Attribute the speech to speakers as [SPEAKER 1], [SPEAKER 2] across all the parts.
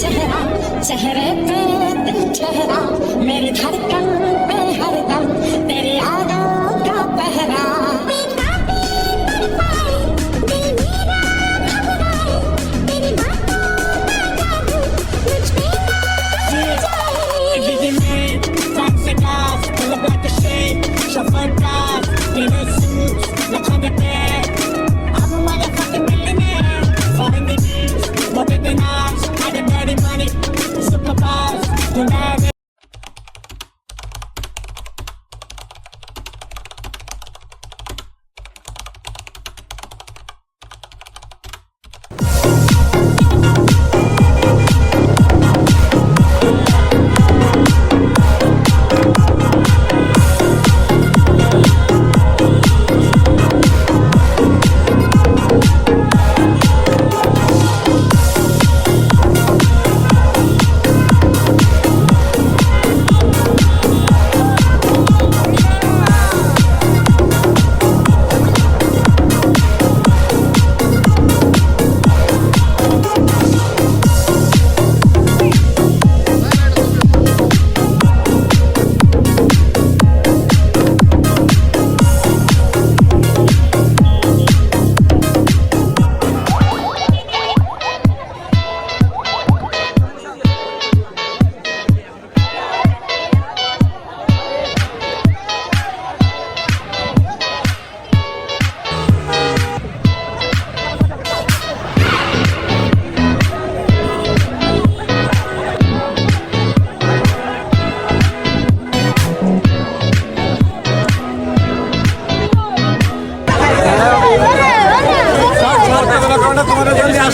[SPEAKER 1] चेहरा चेहरे पे ठहरा मेरी धड़कन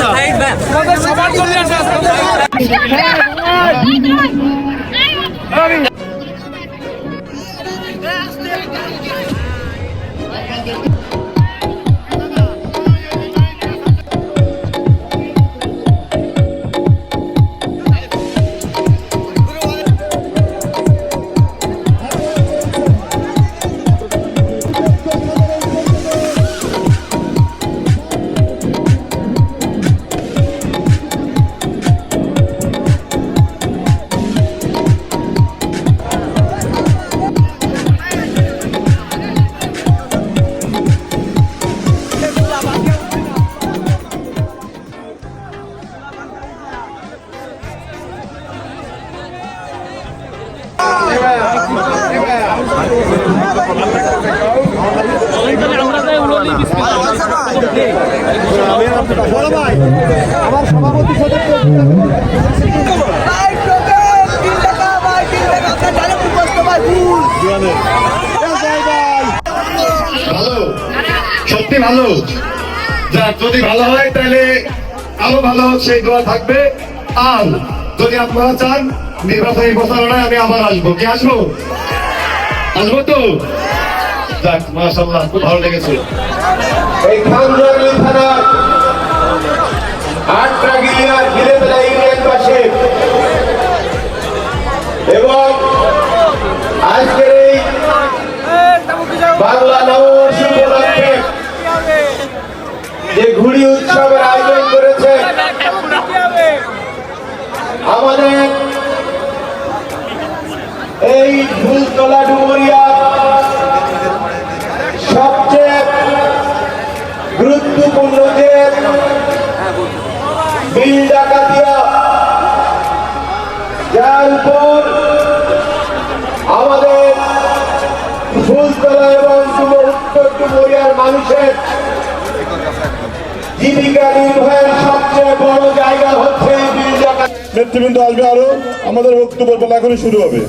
[SPEAKER 2] ভাই টোকে ভাই ভুল।
[SPEAKER 3] ভালো। সত্যি ভালো। যাক যদি ভালো হয় তাহলে আরও ভালো সেই দোয়া থাকবে। আর যদি আপনারা চান নির্বাচনী প্রচারণায় আমি আবার আসব। কি আসব? আসব তো? যাক মাসাল্লাহ খুব ভালো লেগেছে।
[SPEAKER 4] এই খানজঙ্গলি থানা ঘুড়ি উৎসবের আয়োজন করেছে। আমাদের এই ফুলতলা ডুমুরিয়া সবচেয়ে গুরুত্বপূর্ণ যে বিল
[SPEAKER 3] নেতৃবৃন্দ আসবে আরও। আমাদের বক্তব্য বলা এখনই শুরু হবে।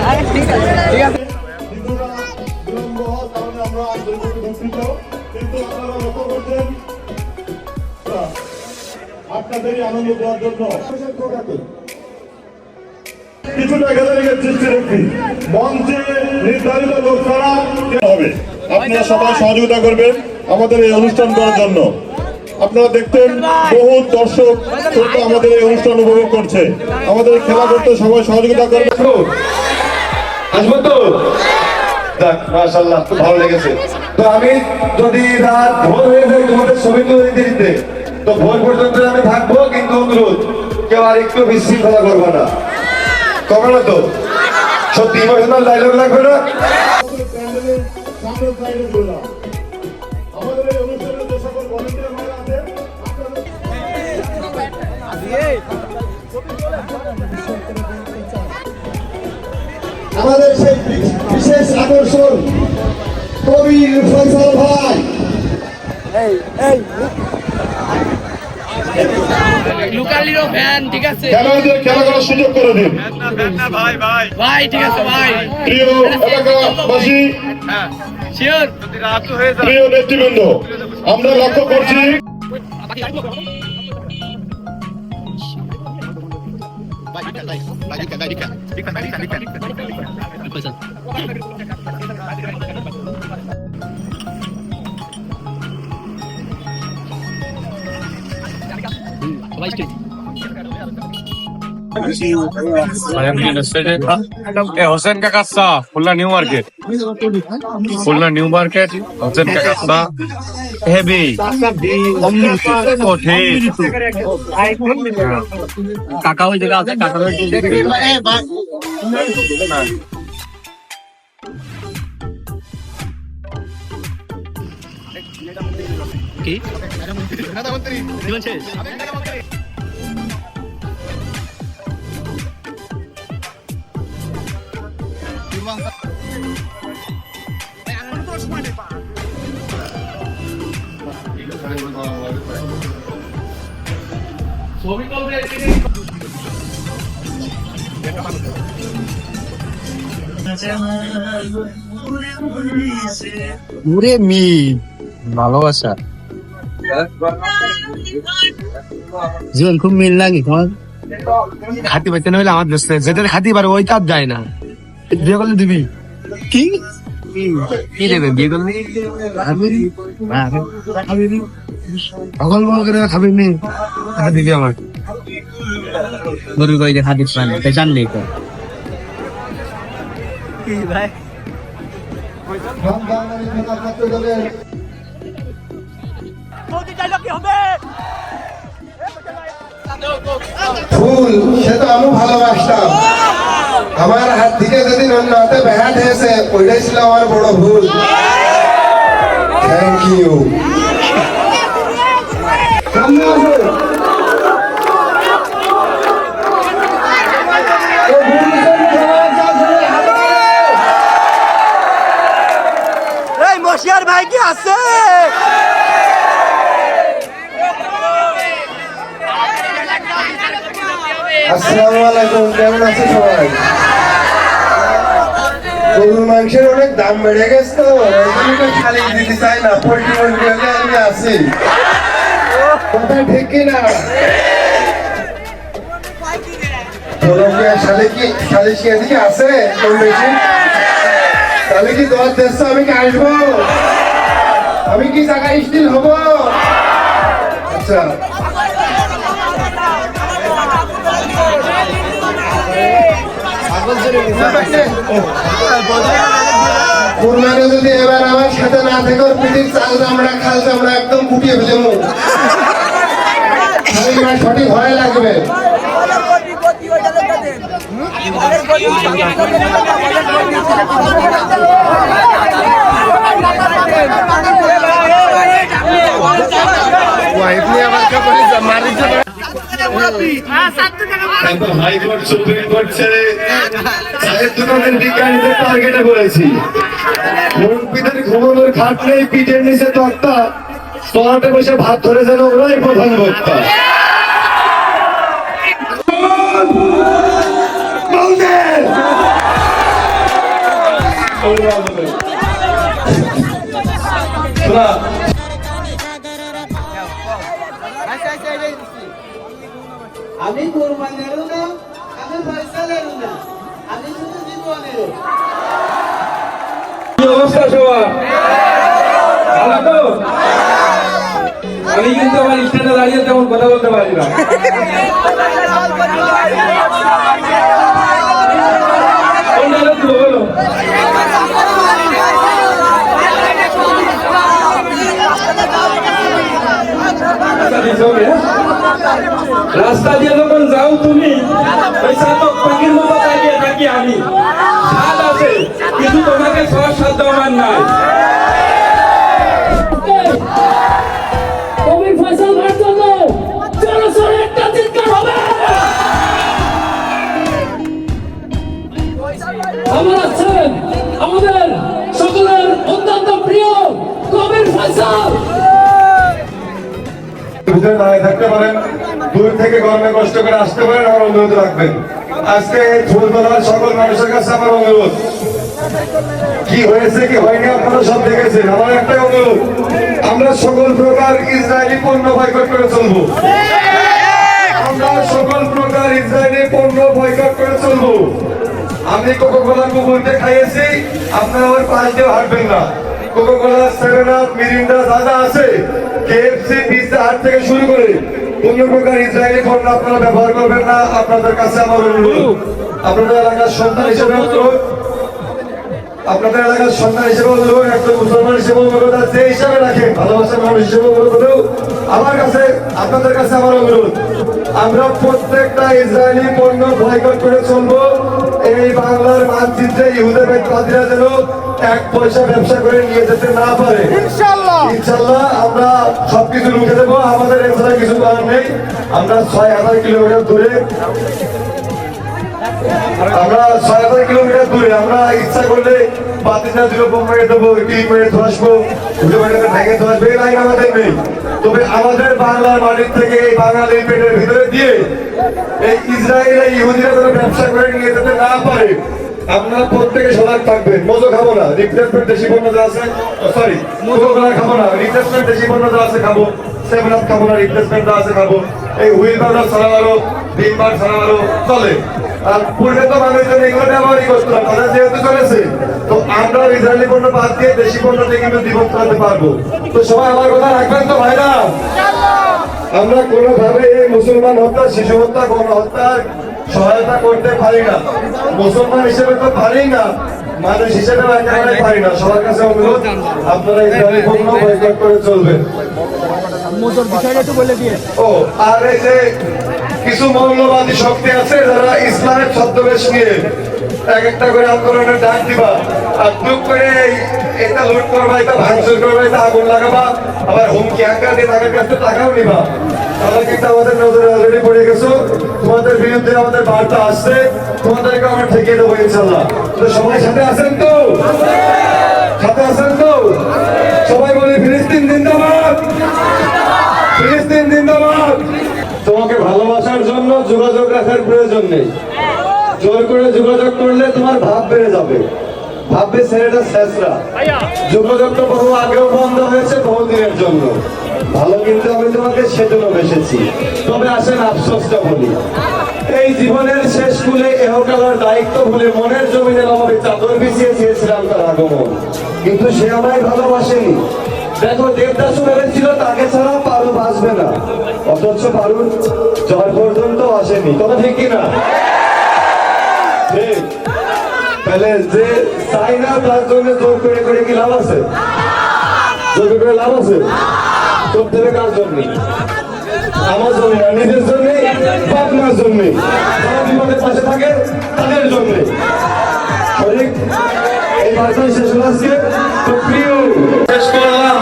[SPEAKER 2] ভাই ঠিক আছে
[SPEAKER 3] আপনাদেরই আনন্দ দেওয়ার জন্য। কিছুটা আপনারা সবাই সহযোগিতা করবেন আমাদের এই অনুষ্ঠান করার জন্য। আপনারা দেখতেন বহু দর্শক শ্রোতা আমাদের এই অনুষ্ঠান উপভোগ করছে। আমাদের খেলা করতে সবাই সহযোগিতা করবে।
[SPEAKER 4] তো?
[SPEAKER 3] যাক তো আমি যদি রাত ভোর হয়ে যায় তোমাদের ছবি তুলে দিতে, তো ভোর পর্যন্ত আমি থাকব কিন্তু অনুরোধ, কেউ আর একটু বিশৃঙ্খলা করব না। করব না তো? সত্যি ইমোশনাল ডায়লগ লাগবে না? আমাদের এই সেই বিশেষ আকর্ষণ কবির ফয়সাল ভাই।
[SPEAKER 2] লুকালিরও ফ্যান ঠিক আছে?
[SPEAKER 3] খেলোয়াড়দের খেলা করার সুযোগ করে দিন।
[SPEAKER 2] ভাই ঠিক আছে ভাই।
[SPEAKER 3] প্রিয় এলাকাবাসী প্রিয় নেতৃবৃন্দ আমরা লক্ষ্য করছি
[SPEAKER 2] সবাই স্টেজ
[SPEAKER 5] এ Hossain কাকাসা Khulna New Market. Khulna New Market Hossain কাকাসা heavy. ও ঠিক
[SPEAKER 2] কাকা ওই জায়গা আছে কাকা কি? জীবন শেষ
[SPEAKER 5] ঘুরে মি ভালোবাসা।
[SPEAKER 2] জীবন খুব মিল লাগে তোমার?
[SPEAKER 5] খাতি পাইতে না হলে আমার দেশ যেটা খাতি পারে ওই তার যায় না। বিয়ে করলে দিবি।
[SPEAKER 2] কি? কি দেবে? বিয়ে করলে
[SPEAKER 5] সকল বল করে খাবি নি? টাকা দিবি আমার
[SPEAKER 2] গরু গাই দেখা পারে তাই জানলেই তো। ভাই?
[SPEAKER 3] ফুল সে তো আমি ভালোবাসতাম। আমার হাত থেকে যদি অন্য হাতে ব্যাট হয়েছে ওইটাই ছিল আমার বড় ভুল। থ্যাংক ইউ
[SPEAKER 2] মশিয়ার ভাই কি আছে?
[SPEAKER 3] আসসালামু আলাইকুম কেমন আছে সবাই? গরুর মাংসের অনেক দাম বেড়ে গেছে তো। খালি দিতে চাই না পোল্ট্রি আমি আছি। কথা ঠিক কি না আছে? কম বেশি? তাহলে কি দশ দেড়শো আমি কি আসব? আমি কি জায়গায় স্টিল হব? আচ্ছা। কুরবানি যদি এবার আমার সাথে না থেকে ওর পিঠির চাল চামড়া খাল চামড়া একদম ফুটিয়ে ফেলে সঠিক ভয় লাগবে। একদম হাইকোর্ট সুপ্রিম কোর্ট ছেড়ে ঘুমানোর খাট নেই পিঠের নিচে তক্তা তলাটে বসে ভাত ধরে যেন ওরাই প্রধান বক্তা।
[SPEAKER 6] কি অবস্থা সবার? ভালো তো? আমি কিন্তু আমার স্ট্যান্ডে দাঁড়িয়ে তেমন কথা বলতে পারি না।
[SPEAKER 3] ভিতরে দাঁড়িয়ে থাকতে পারেন। দূর থেকে গরমে কষ্ট করে আসতে পারেন, আমার অনুরোধ রাখবেন। আজকে এই ফুলতলার সকল মানুষের কাছে আমার অনুরোধ। কি হয়েছে, কি হয়নি আপনারা সব দেখেছেন? আমার একটাই অনুরোধ, আমরা সকল প্রকার ইসরায়েলি পণ্য বয়কট করে চলবো। আমরা সকল প্রকার ইসরায়েলি পণ্য বয়কট করে চলবো। আমি কোকো কোলা কুকুরকে খাইয়েছি, আপনারা আমার পাশ দিয়ে হাঁটবেন না। Coca Cola Seven Up Mirinda যা আছে থেকে শুরু করে প্রকার ইসরায়েলি পণ্য আপনারা ব্যবহার করবেন না, আপনাদের কাছে আপনাদের এলাকার আপনাদের এলাকার হিসেবে মুসলমান হিসেবে যে হিসাবে মানুষ হিসেবে আমার কাছে, আপনাদের কাছে আমরা প্রত্যেকটা ইসরায়েলি পণ্য বয়কট করে চলবো। এই বাংলার মানচিত্রে ইহুদাবাদীরা যেন এক পয়সা ব্যবসা করে নিয়ে যেতে না পারে। ইনশাল্লাহ। ইনশাল্লাহ আমরা সবকিছু রুখে দেবো। আমাদের এছাড়া কিছু করার নেই। আমরা ছয় হাজার কিলোমিটার দূরে। আমরা ছয় হাজার কিলোমিটার দূরে। আমরা ইচ্ছা করলে বাতিটা দুটো মেরে দেবো টিম মেরে ধসবো দুটো মেরে ভেঙে ধসবে এই লাইন আমাদের নেই। তবে আমাদের বাংলার মাটির থেকে এই বাঙালির পেটের ভিতরে দিয়ে এই ইসরায়েল, এই ইহুদিরা যেন ব্যবসা করে নিয়ে যেতে না পারে, আপনারা প্রত্যেকে সজাগ থাকবেন। মজো খাব না রিপ্লেসমেন্ট দেশি পণ্য যা আছে সরি মজো খানা খাব না রিপ্লেসমেন্ট দেশি পণ্য যা আছে খাব সেভেন আপ খাব না রিপ্লেসমেন্ট যা আছে খাব। এই হুইল পাউডার ছাড়া আরও ডিম বার ছাড়া আরও, চলে। পূর্বে তো মানুষজন এগুলো ব্যবহারই করতো না তাদের যেহেতু চলেছে তো আমরা ইসরায়েলি পণ্য বাদ দিয়ে দেশি পণ্য দিয়ে কিন্তু জীবন চালাতে পারব। তো সবাই আমার কথা রাখবেন তো ভাইরা? আমরা কোনোভাবে এই মুসলমান হত্যা শিশু হত্যা গণ হত্যার সহায়তা করতে পারি না। মুসলমান হিসেবে তো পারি না মানুষ হিসেবে একেবারে পারি না। সবার কাছে অনুরোধ আপনারা ইসরায়েলি পণ্য বয়কট করে চলবেন। ও আর এই যে কিছু মৌলবাদী শক্তি আছে যারা ইসলামের ছদ্মবেশ নিয়ে এক একটা করে আন্দোলনের ডাক দিবা। আর দুঃখ করে এটা লুট করবা এটা ভাঙচুর করবা এটা আগুন লাগাবা। আবার হুমকি আঙ্কা দিয়ে তাদের কাছে টাকাও নিবা। কিন্তু আমাদের নজরে অলরেডি পড়ে গেছো। তোমাদের বিরুদ্ধে আমাদের বার্তা আসছে। তোমাদেরকে আমরা ঠেকিয়ে দেবো ইনশাল্লাহ তো সবাই সাথে আছেন তো? সাথে আছেন তো? সবাই বলি, ফিলিস্তিন ফিলিস্তিন যোগাযোগ রাখার প্রয়োজন নেই। জোর করে যোগাযোগ করলে তোমার ভাব বেড়ে যাবে। ভাববে ছেলেটা শেষরা। যোগাযোগ তো বহু আগেও বন্ধ হয়েছে বহুদিনের জন্য। ভালো কিন্তু আমি তোমাকে সেজন্য বেসেছি। তবে আসেন আফসোসটা বলি। এই জীবনের শেষ কুলে এহকালার দায়িত্ব ভুলে মনের জমিনের অভাবে চাদর বিছিয়ে চেয়েছিলাম তার আগমন। কিন্তু সে আমায় ভালোবাসেনি। দেখো দেবদাসু ভেবেছিল তাকে ছাড়া পারু বাঁচবে না। অথচ পারুর জয় পর্যন্ত আসেনি। কথা ঠিক কিনা? তাহলে যে চাই না তার জন্য জোর করে করে কি লাভ আছে? জোর করে লাভ আছে? তোর দেবে কার জন্য? আমার জন্য না, নিজের জন্য? বাপ জন্য? যারা বিপদের পাশে থাকে, তাদের জন্য। এই বার্তা শেষ হলো আজকে তো প্রিয় শেষ করলাম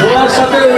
[SPEAKER 3] তোমার সাথে উড়ি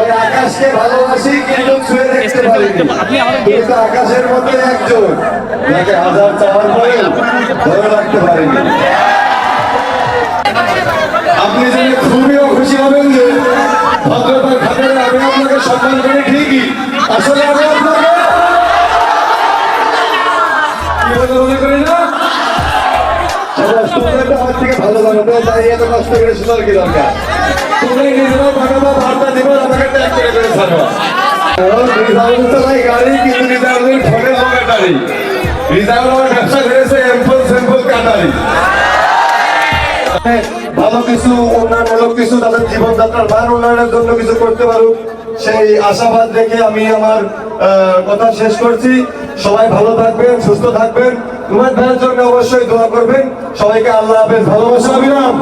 [SPEAKER 3] ওই আকাশকে ভালোবাসি কিন্তু ছুঁয়ে দেখতে পারিনি। তুমি তো আকাশের মধ্যে একজন যাকে হাজার চাওয়ার পরে ধরে রাখতে পারিনি। আপনি জেনে খুবই খুশি হবেন যে ভদ্রতার খাতিরে আমি আপনাকে সম্মান করি ঠিকই। আসলে আমি এত কষ্ট করে কি দরকার? তুমি নিজেরা পাঠাবা বার্তা দিব আমাকে ট্যাগ করে করে ছাড়বা গাড়ি কিন্তু রিজার্ভের রিজার্ভ হ্যাঁ, ভালো কিছু কিছু জন্য কিছু করতে পারুক। সেই আশাবাদ আমি আমার কথা শেষ করছি। সবাই ভালো থাকবেন, সুস্থ থাকবেন। তোমার জন্য অবশ্যই দোয়া করবেন। সবাইকে আল্লাহ হাফেজ ভালোবাসা অবিরাম